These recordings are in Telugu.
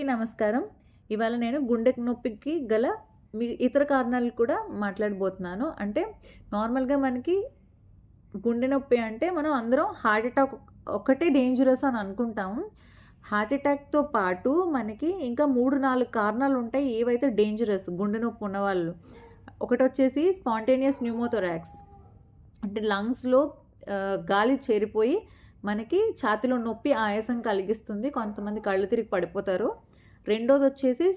కి నమస్కారం. ఇవాళ నేను గుండె నొప్పికి గల మీ ఇతర కారణాలు కూడా మాట్లాడబోతున్నాను. అంటే నార్మల్‌గా మనకి గుండె నొప్పి అంటే మనం అందరం హార్ట్ అటాక్ ఒకటే డేంజరస్ అని అనుకుంటాము. హార్ట్ అటాక్‌తో పాటు మనకి ఇంకా మూడు నాలుగు కారణాలు ఉంటాయి ఏవైతే డేంజరస్ గుండె నొప్పి ఉన్నవాళ్ళు. ఒకటొచ్చేసి స్పాంటేనియస్ న్యూమోథొరాక్స్. అంటే లంగ్స్‌లో గాలి చేరిపోయి మనకి ఛాతీలో నొప్పి, ఆయాసం కలిగిస్తుంది. కొంతమంది కళ్ళు తిరిగి పడిపోతారు. రెండోది వచ్చేసి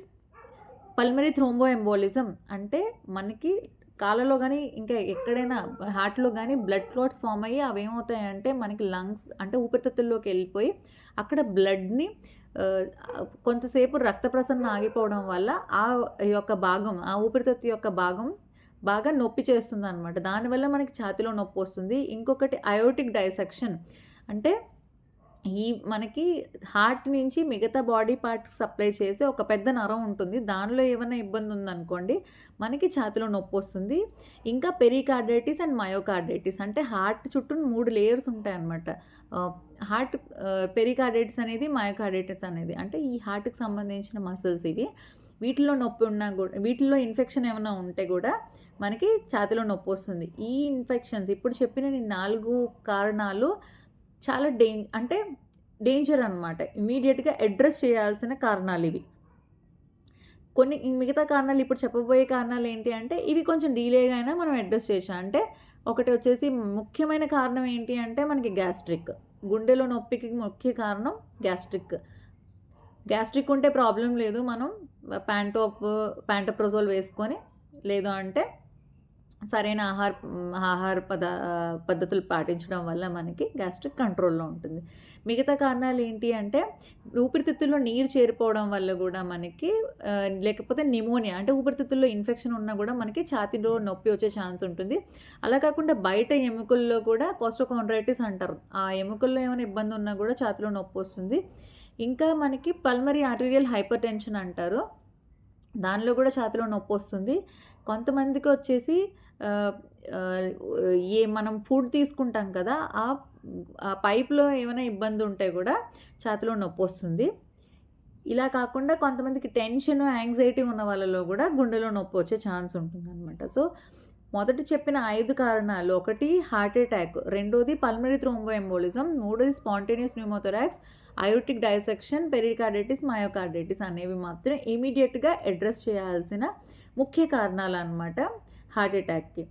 పల్మరీ థ్రోంబో ఎంబోలిజం అంటే మనకి కాళ్ళలో కానీ ఇంకా ఎక్కడైనా హార్ట్‌లో కానీ బ్లడ్ క్లాట్స్ ఫార్మ్ అయ్యి అవేమవుతాయంటే మనకి లంగ్స్ అంటే ఊపిరితిత్తుల్లోకెళ్ళిపోయి అక్కడ బ్లడ్‌ని కొంతసేపు రక్త ప్రసరణ ఆగిపోవడం వల్ల ఆ యొక్క భాగం, ఆ ఊపిరితిత్తు యొక్క భాగం బాగా నొప్పి చేస్తుంది అనమాట దానివల్ల మనకి ఛాతీలో నొప్పొస్తుంది. ఇంకొకటి అయోటిక్ డైసెక్షన్ అంటే ఈ మనకి హార్ట్ నుంచి మిగతా బాడీ పార్ట్ సప్లై చేసే ఒక పెద్ద నరం ఉంటుంది. దానిలో ఏమైనా ఇబ్బంది ఉందనుకోండి మనకి చాతిలో నొప్పి వస్తుంది ఇంకా పెరికార్డైటిస్ అండ్ మయోకార్డైటిస్ అంటే హార్ట్ చుట్టూ మూడు లేయర్స్ ఉంటాయన్నమాట. ఆహ్, హార్ట్ పెరికార్డైటిస్ అనేది, మయోకార్డైటిస్ అనేది. అంటే ఈ హార్ట్‌కి సంబంధించిన మసిల్స్ ఇవి. వీటిలో నొప్పి ఉన్నా కూడా వీటిల్లో ఇన్ఫెక్షన్ ఏమైనా ఉంటే కూడా మనకి చాతిలో నొప్పి వస్తుంది ఈ ఇన్ఫెక్షన్స్ ఇప్పుడు చెప్పిన నాలుగు కారణాలు చాలా డేం అంటే డేంజర్ అనమాట. ఇమీడియట్గా అడ్రస్ చేయాల్సిన కారణాలు ఇవి కొన్ని మిగతా కారణాలు ఇప్పుడు చెప్పబోయే కారణాలు ఏంటి అంటే ఇవి కొంచెం డీలేగా అయినా మనం అడ్రస్ చేయొచ్చు. అంటే ఒకటి వచ్చేసి ముఖ్యమైన కారణం ఏంటి అంటే మనకి గ్యాస్ట్రిక్. గుండెలో నొప్పికి ముఖ్య కారణం గ్యాస్ట్రిక్. గ్యాస్ట్రిక్ ఉంటే ప్రాబ్లం లేదు. మనం ప్యాంటోప్ ప్యాంటోప్రోజోల్ వేసుకొని లేదు అంటే సరైన ఆహార ఆహార పద పద్ధతులు పాటించడం వల్ల మనకి గ్యాస్ట్రిక్ కంట్రోల్‌లో ఉంటుంది. మిగతా కారణాలు ఏంటి అంటే ఊపిరితిత్తుల్లో నీరు చేరిపోవడం వల్ల కూడా మనకి లేకపోతే న్యూమోనియా అంటే ఊపిరితిత్తుల్లో ఇన్ఫెక్షన్ ఉన్నా కూడా మనకి ఛాతిలో నొప్పి వచ్చే ఛాన్స్ ఉంటుంది. అలా కాకుండా బయట ఎముకల్లో కూడా కోస్టోకాండ్రైటిస్ అంటారు. ఆ ఎముకల్లో ఏమైనా ఇబ్బంది ఉన్నా కూడా ఛాతిలో నొప్పి వస్తుంది ఇంకా మనకి పల్మరీ ఆర్టీరియల్ హైపర్‌టెన్షన్ అంటారు. దానిలో కూడా ఛాతిలో నొప్పొస్తుంది. వస్తుంది కొంతమందికి వచ్చేసి ఏ మనం ఫుడ్ తీసుకుంటాం కదా! ఆ ఆ పైప్‌లో ఏమైనా ఇబ్బంది ఉంటే కూడా ఛాతిలో నొప్పి నొప్పొస్తుంది. ఇలా కాకుండా కొంతమందికి టెన్షన్, యాంగ్జైటీ ఉన్న వాళ్ళలో కూడా గుండెలో నొప్పి వచ్చే ఛాన్స్ ఉంటుందనమాట. సో, మొదట చెప్పిన ఐదు కారణాలు ఒకటి హార్ట్ అటాక్, రెండోది పల్మరీ థ్రోంబో ఎంబోలిజం, మూడోది spontaneous pneumothorax, aortic dissection, pericarditis, myocarditis అనేవి మాత్రం ఇమ్మీడియేట్‌గా అడ్రస్ చేయాల్సిన ముఖ్య కారణాలు అనమాట హార్ట్ అటాక్‌కి.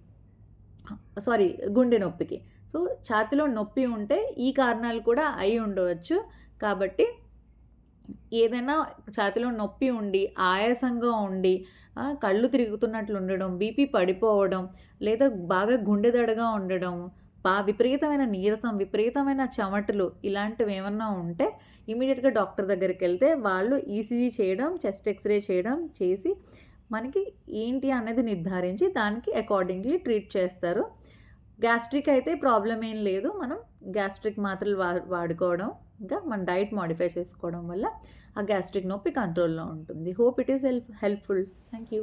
సారీ గుండె నొప్పికి. సో, ఛాతిలో నొప్పి ఉంటే ఈ కారణాలు కూడా అయి ఉండవచ్చు. కాబట్టి ఏదైనా ఛాతిలో నొప్పి ఉండి, ఆయాసంగా ఉండి, కళ్ళు తిరుగుతున్నట్లు ఉండడం, బీపీ పడిపోవడం, లేదా బాగా గుండెదడగా ఉండడం, బా విపరీతమైన నీరసం, విపరీతమైన చెమటలు ఇలాంటివేమన్నా ఉంటే ఇమీడియట్గా డాక్టర్ దగ్గరికి వెళ్తే వాళ్ళు ఈసీజీ చేయడం, చెస్ట్ ఎక్స్‌రే చేయడం చేసి మనకి ఏంటి అనేది నిర్ధారించి దానికి అకార్డింగ్‌లీ ట్రీట్ చేస్తారు. గ్యాస్ట్రిక్ అయితే ప్రాబ్లం ఏం లేదు. మనం గ్యాస్ట్రిక్ మాత్రలు వా వాడుకోవడం, ఇంకా మన డైట్ మాడిఫై చేసుకోవడం వల్ల ఆ గ్యాస్ట్రిక్ నొప్పి కంట్రోల్‌లో ఉంటుంది. Hope it is help helpful. Thank you.